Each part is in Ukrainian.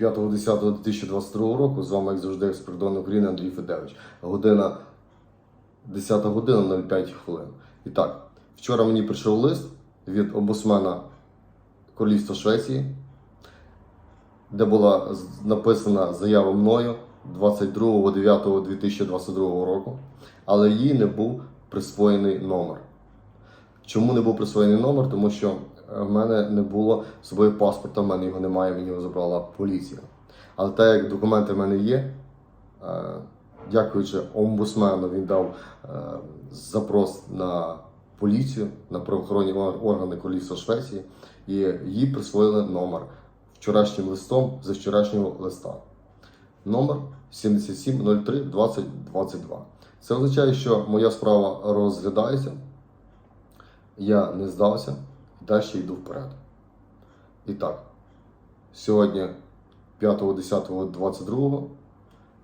5.10.2022 року. З вами, як завжди, експридон України Андрій Федевич. Година 10 година 05 хвилин. І так, вчора мені прийшов лист від обусмена Королівства Швеції, де була написана заява мною 22.09.2022 року, але їй не був присвоєний номер. Чому не був присвоєний номер? Тому що в мене не було з собою паспорта, в мене його немає, мені його забрала поліція. Але так як документи в мене є, е, дякуючи омбусмену, він дав е, запрос на поліцію, на правоохоронні органи Королівства Швеції, і їй присвоїли номер вчорашнім листом за вчорашнього листа. Номер 7703 2022. Це означає, що моя справа розглядається, я не здався, далі йду вперед. І так, сьогодні 5.10.22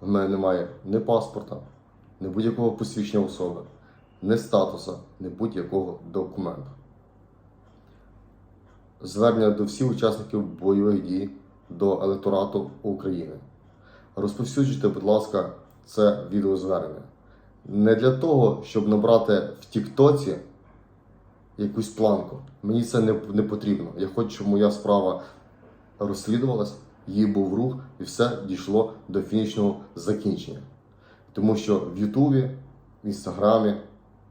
в мене немає ні паспорта, ні будь-якого посвідчення особи, ні статуса, ні будь-якого документа. Звернення до всіх учасників бойових дій до електорату України. Розповсюджуйте, будь ласка, це відеозвернення. Не для того, щоб набрати в Тіктоці якусь планку. Мені це не, не потрібно. Я хочу, щоб моя справа розслідувалась, її був рух, і все дійшло до фінішного закінчення. Тому що в Ютубі, в Інстаграмі,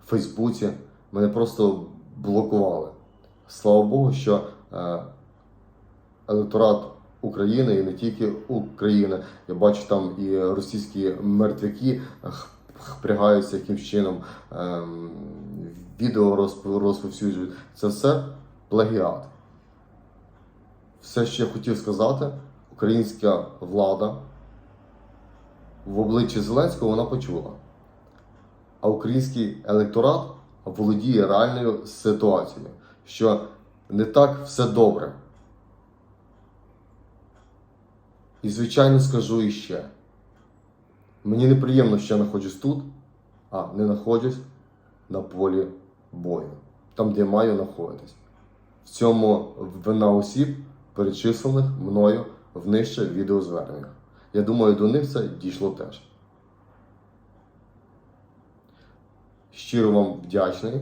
в Фейсбуці мене просто блокували. Слава Богу, що е, електорат України і не тільки України. Я бачу там і російські мертвяки впрягаються якимсь чином, ем, відео розп- розповсюджують. Це все плагіат. Все, що я хотів сказати, українська влада в обличчі Зеленського вона почула. А український електорат володіє реальною ситуацією, що не так все добре. І, звичайно, скажу іще. Мені неприємно, що я знаходжусь тут, а не знаходжусь на полі бою, там, де я маю знаходитись. В цьому вина осіб, перечислених мною в нижче відеозверненнях. Я думаю, до них це дійшло теж. Щиро вам вдячний.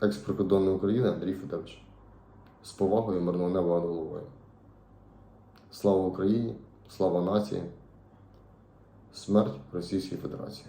Екс-прикордонної України Андрій Федорович. З повагою мирного неба над головою. Слава Україні, слава нації, смерть Російській Федерації.